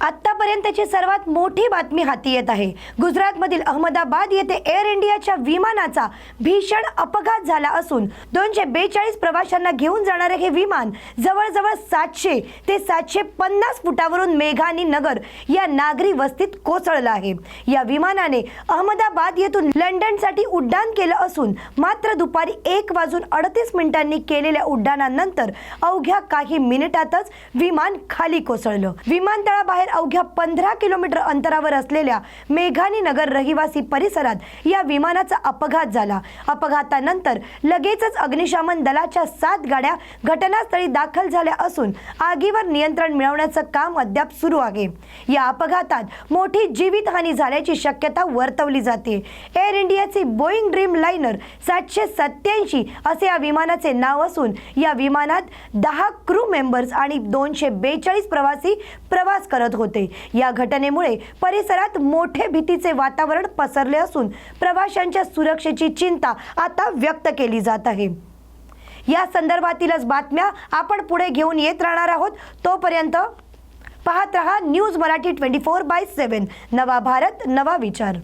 आत्तापर्यंतची सर्वात मोठी बातमी हाती येत आहे. गुजरातमधील अहमदाबाद येथे एअर इंडियाच्या विमानाचा भीषण अपघात झाला असून दोनशे बेचाळीस प्रवाशांना घेऊन जाणारे हे विमान जवळजवळ सातशे ते सातशे पन्नास फुटावरून मेघानी नगर या नागरी वस्तीत कोसळलं आहे. या विमानाने अहमदाबाद येथून लंडनसाठी उड्डाण केलं असून मात्र दुपारी एक वाजून अडतीस मिनिटांनी केलेल्या उड्डाणानंतर अवघ्या काही मिनिटातच विमान खाली कोसळलं. विमानतळाबाहेर अवघ्या पंधरा किलोमीटर अंतरावर असलेल्या मेघानी नगर रहिवासी परिसरात या विमानाचा अपघात झाला. अपघातानंतर लगेचच अग्निशमन दलाच्या सात गाड्या घटनास्थळी दाखल झाल्या असून आगीवर नियंत्रण मिळवण्याचं काम अद्याप सुरू आहे. या अपघातात मोठी जीवितहानी झाल्याची शक्यता वर्तवली जाते. एअर इंडियाचे बोईंग ड्रीम लाइनर सातशे सत्याऐंशी असे या विमानाचे नाव असून या विमानात दहा क्रू मेंबर्स आणि दोनशे बेचाळीस प्रवासी प्रवास करत होते. या घटनेमुळे परिसरात मोठे भीतीचे वातावरण पसरले असून प्रवाशांच्या सुरक्षेची चिंता आता व्यक्त केली जात आहे. या संदर्भातीलच बातम्या आपण पुढे घेऊन येत राहणार आहोत. तोपर्यंत पाहत रहा news Marathi twenty four by seven नवा भारत नवा विचार.